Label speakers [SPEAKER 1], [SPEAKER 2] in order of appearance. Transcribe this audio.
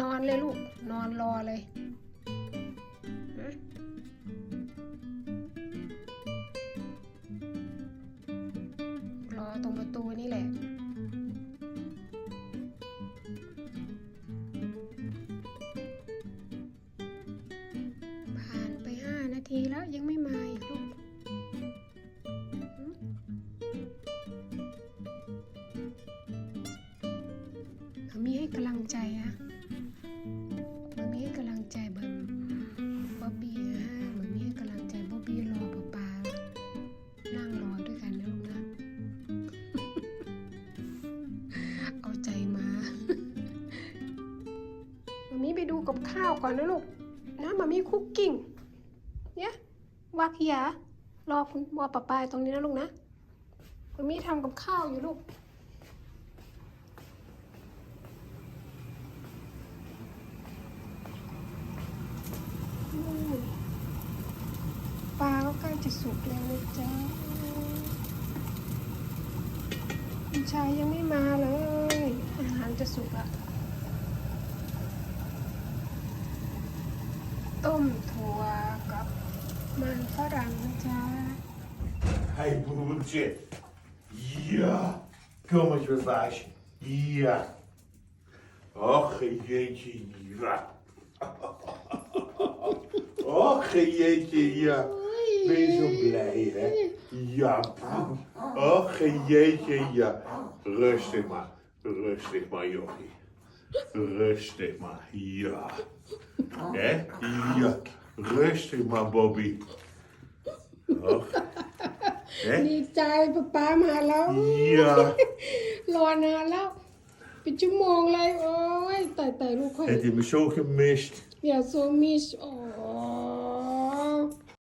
[SPEAKER 1] นอนเลยลูก นอนรอเลยรอตรงประตูนี่แหละผ่านไปห้านาทีแล้วยังไม่มาอีกลูก มีให้กำลังใจอะ กับข้าวก่อนนะลูกนะมามีคุกกิ้งเนี่ยวักยารอคุณวอป้าปายตรงนี้นะลูกนะมามีทำกับข้าวอยู่ลูกปลาก็ใกล้จะสุกแล้วนะจ๊ะคุณชายยังไม่มาเลย อาหารจะสุกอะ ต้มถั่วกับมันฝรั่งนะจ๊ะ
[SPEAKER 2] Hej broertje. Ja, kom eens weer vaasje. Ja. Och jeetje, ja. Och jeetje, ja. Ben je zo blij, hè? Ja. Och jeetje, ja. Rustig maar. Rustig maar, jochie. Rustig maar, ja. Hè? Ja. Rustig maar, Bobby. Och. Hè?
[SPEAKER 1] ดีใจป๊าป๊ามาแล้ว
[SPEAKER 2] Ja.
[SPEAKER 1] รอนานแล้ว เป็นชั่วโมงเลย โอ้ยแต่แต่ลูกค่อย
[SPEAKER 2] Het heeft me zo gemist.
[SPEAKER 1] อย่าโซมิชโอ้